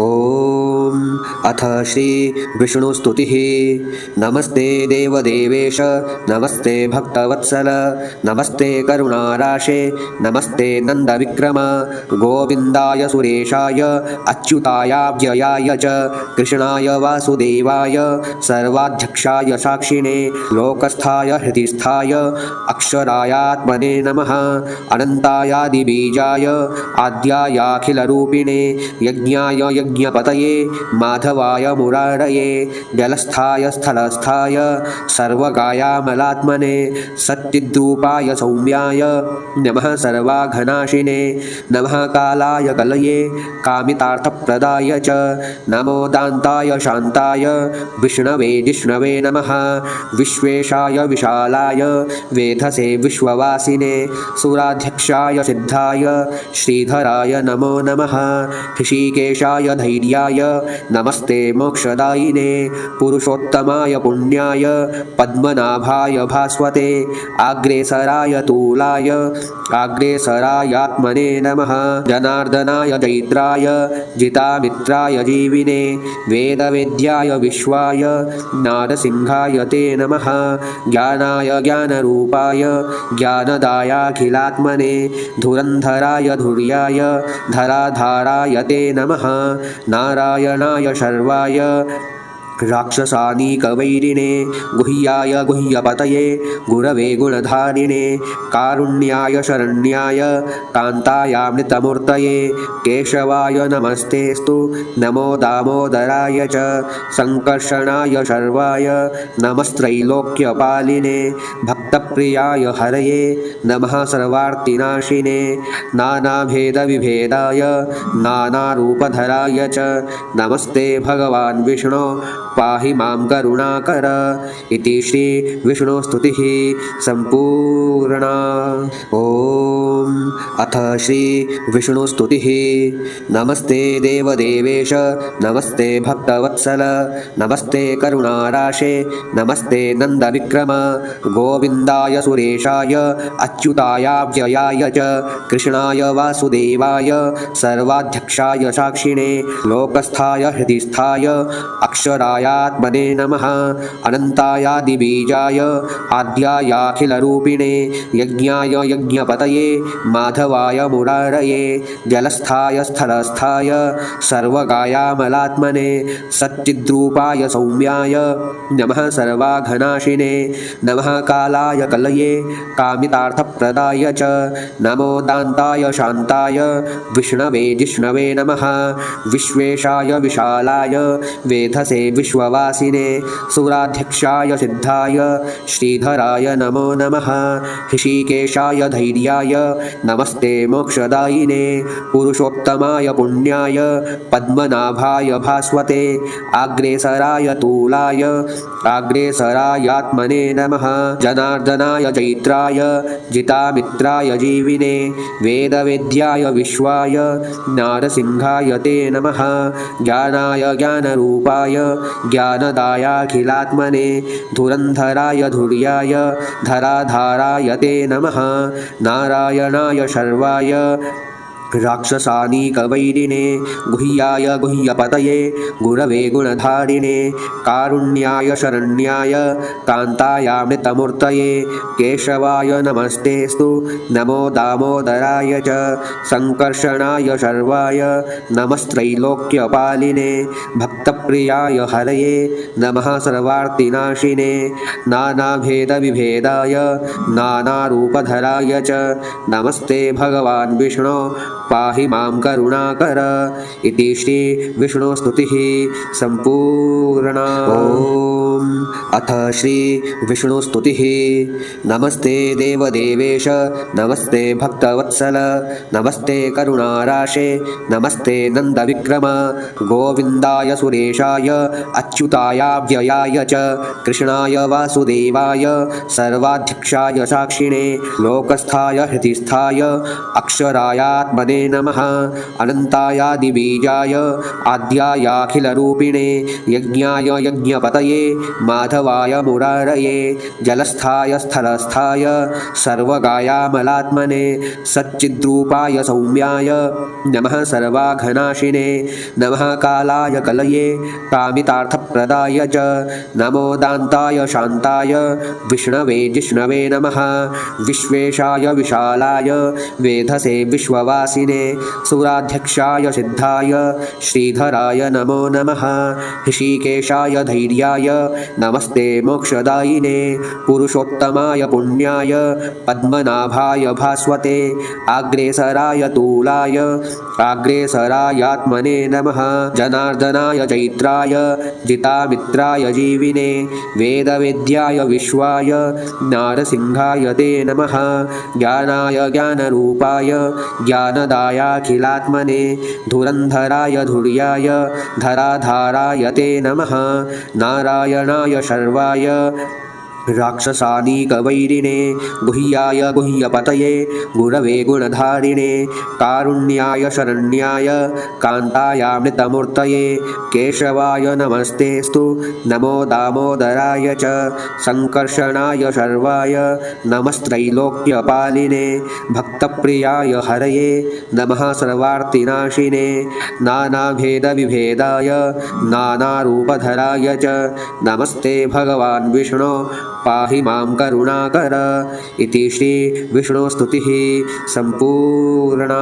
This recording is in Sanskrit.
ॐ अथ श्रीविष्णुस्तुतिः नमस्ते देवदेवेश नमस्ते भक्तवत्सल नमस्ते करुणाराशे नमस्ते नन्दविक्रम गोविन्दाय सुरेशाय अच्युतायाव्ययाय च कृष्णाय वासुदेवाय सर्वाध्यक्षाय साक्षिणे लोकस्थाय हृदिस्थाय अक्षरायात्मने नमः अनन्तायादिबीजाय आद्यायाखिलरूपिणे यज्ञाय यज्ञपतये माधवाय मुरारये जलस्थाय स्थलस्थाय सर्वगायामलात्मने सच्चिद्रूपाय सौम्याय नमः सर्वाघनाशिने नमः कालाय कलये कामितार्थप्रदाय च नमो दान्ताय शान्ताय विष्णवे जिष्णवे नमः विश्वेशाय विशालाय वेधसे विश्ववासिने सुराध्यक्षाय सिद्धाय श्रीधराय नमो नमः ऋषिकेशाय धैर्याय नमस्ते मोक्षदायिने पुरुषोत्तमाय पुण्याय पद्मनाभाय भास्वते आग्रेसराय तूलाय आग्रेसरायात्मने नमः। जनार्दनाय दैत्राय जितामित्राय जीविने वेदवेद्याय विश्वाय नारसिंहाय ते नमः। ज्ञानाय ज्ञानरूपाय ज्ञानदायाखिलात्मने धुरन्धराय धुर्याय धराधाराय ते नमः। नारायणाय शर्वाय राक्षसानीकवैरिणे गुह्याय गुह्यपतये गुरवे गुणधारिणे कारुण्याय शरण्याय कान्तायामृतमूर्तये केशवाय नमस्तेस्तु नमो दामोदराय च सङ्कर्षणाय शर्वाय नमस्त्रैलोक्यपालिने भक्तप्रियाय हरये नमः सर्वार्तिनाशिने नानाभेदविभेदाय नानारूपधराय च नमस्ते भगवान् विष्णो पाहि मां करुणाकर इति श्रीविष्णुस्तुतिः सम्पूर्णा ॐ अथ श्रीविष्णुस्तुतिः। नमस्ते देवदेवेश नमस्ते भक्तवत्सल नमस्ते करुणाराशे नमस्ते नन्दविक्रम गोविन्दाय सुरेशाय अच्युतायाव्ययाय च कृष्णाय वासुदेवाय सर्वाध्यक्षाय साक्षिणे लोकस्थाय हृदिस्थाय अक्षरायात्मने नमः अनन्तायादिबीजाय आद्यायाखिलरूपिणे यज्ञाय यज्ञपतये माधवाय मुरारये जलस्थाय स्थलस्थाय सर्वगायामलात्मने सच्चिद्रूपाय सौम्याय नमः सर्वाघनाशिने नमः कालाय कलये कामितार्थप्रदाय च नमो दान्ताय शान्ताय विष्णवे जिष्णवे नमः विश्वेशाय विशालाय वेधसे विश्ववासिने सुराध्यक्षाय सिद्धाय श्रीधराय नमो नमः ऋषिकेशाय धैर्याय नमस्ते मोक्षदायिने पुरुषोत्तमाय पुण्याय पद्मनाभाय भास्वते आग्रेसराय तूलाय आग्रेसरायात्मने नमः जनार्दनाय चैत्राय जितामित्राय जीविने वेदवेद्याय विश्वाय नारसिंहाय ते नमः ज्ञानाय ज्ञानरूपाय ज्ञानदायाखिलात्मने धुरन्धराय धुर्याय धराधाराय ते नमः नारायणाय शर्वाय राक्षसानीकवैरिणे गुह्याय गुह्यपतये गुरवे गुणधारिणे कारुण्याय शरण्याय कान्तायामृतमूर्तये केशवाय नमस्तेस्तु नमो दामोदराय च सङ्कर्षणाय शर्वाय नमस्त्रैलोक्यपालिने भक्तप्रियाय हरये नमः सर्वार्तिनाशिने नानाभेदविभेदाय नानारूपधराय च नमस्ते भगवान् विष्णो पाहि मां करुणाकर। इति श्रीविष्णुस्तुतिः सम्पूर्णा। ॐ अथ श्रीविष्णुस्तुतिः। नमस्ते देवदेवेश। नमस्ते भक्तवत्सल। नमस्ते करुणाराशे। नमस्ते नन्दविक्रम। गोविन्दाय सुरेशाय। अच्युतायाव्ययाय च। कृष्णाय वासुदेवाय। सर्वाध्यक्षाय साक्षिणे। लोकस्थाय हृदिस्थाय अक्षरायात्मने नमः। अनन्तायादिबीजाय आद्यायाखिलरूपिणे यज्ञाय यज्ञपतये माधवाय मुरारये जलस्थाय स्थलस्थाय सर्वगायामलात्मने सच्चिद्रूपाय सौम्याय नमः सर्वाघनाशिने नमः कालाय कलये कामितार्थप्रदाय च नमो दान्ताय शान्ताय विष्णवे जिष्णवे नमः विश्वेशाय विशालाय वेधसे विश्ववासिने सुराध्यक्षाय सिद्धाय श्रीधराय नमो नमः ऋषिकेशाय धैर्याय नमस्ते मोक्षदायिने पुरुषोत्तमाय पुण्याय पद्मनाभाय भास्वते आग्रेसराय तूलाय आग्रेसरायात्मने नमः जनार्दनाय चैत्राय जितामित्राय जीविने वेदवेद्याय विश्वाय नारसिंहाय ते नमः ज्ञानाय ज्ञानरूपाय ज्ञानदायाखिलात्मने धुरन्धराय धुर्याय धराधाराय ते नमः। नारायणाय शर्वाय राक्षसानीकवैरिणे गुह्याय गुह्यपतये गुरवे गुणधारिणे कारुण्याय शरण्याय कान्तायामृतमूर्तये केशवाय नमस्तेस्तु नमो दामोदराय च सङ्कर्षणाय शर्वाय नमस्त्रैलोक्यपालिने भक्तप्रियाय हरये नमः सर्वार्तिनाशिने नानाभेदविभेदाय नानारूपधराय च नमस्ते भगवान् विष्णो पाहि मां करुणाकर। इति श्रीविष्णुस्तुतिः सम्पूर्णा